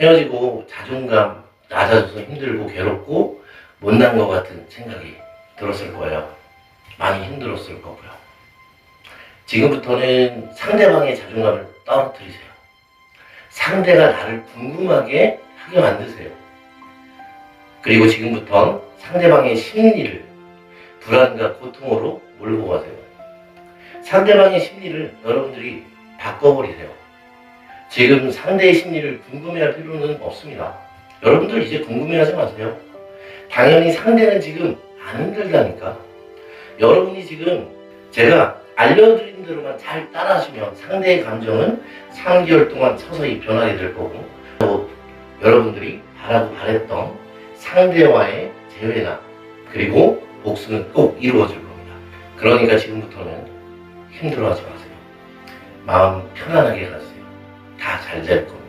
헤어지고 자존감 낮아져서 힘들고 괴롭고 못난 것 같은 생각이 들었을 거예요. 많이 힘들었을 거고요. 지금부터는 상대방의 자존감을 떨어뜨리세요. 상대가 나를 궁금하게 하게 만드세요. 그리고 지금부터 상대방의 심리를 불안과 고통으로 몰고 가세요. 상대방의 심리를 여러분들이 바꿔버리세요. 지금 상대의 심리를 궁금해할 필요는 없습니다. 여러분들 이제 궁금해하지 마세요. 당연히 상대는 지금 안 힘들다니까. 여러분이 지금 제가 알려드린 대로만 잘 따라하시면 상대의 감정은 3개월 동안 서서히 변하게 될 거고 또 여러분들이 바라고 바랬던 상대와의 재회나 그리고 복수는 꼭 이루어질 겁니다. 그러니까 지금부터는 힘들어하지 마세요. 마음 편안하게 가세요. 다잘될 겁니다.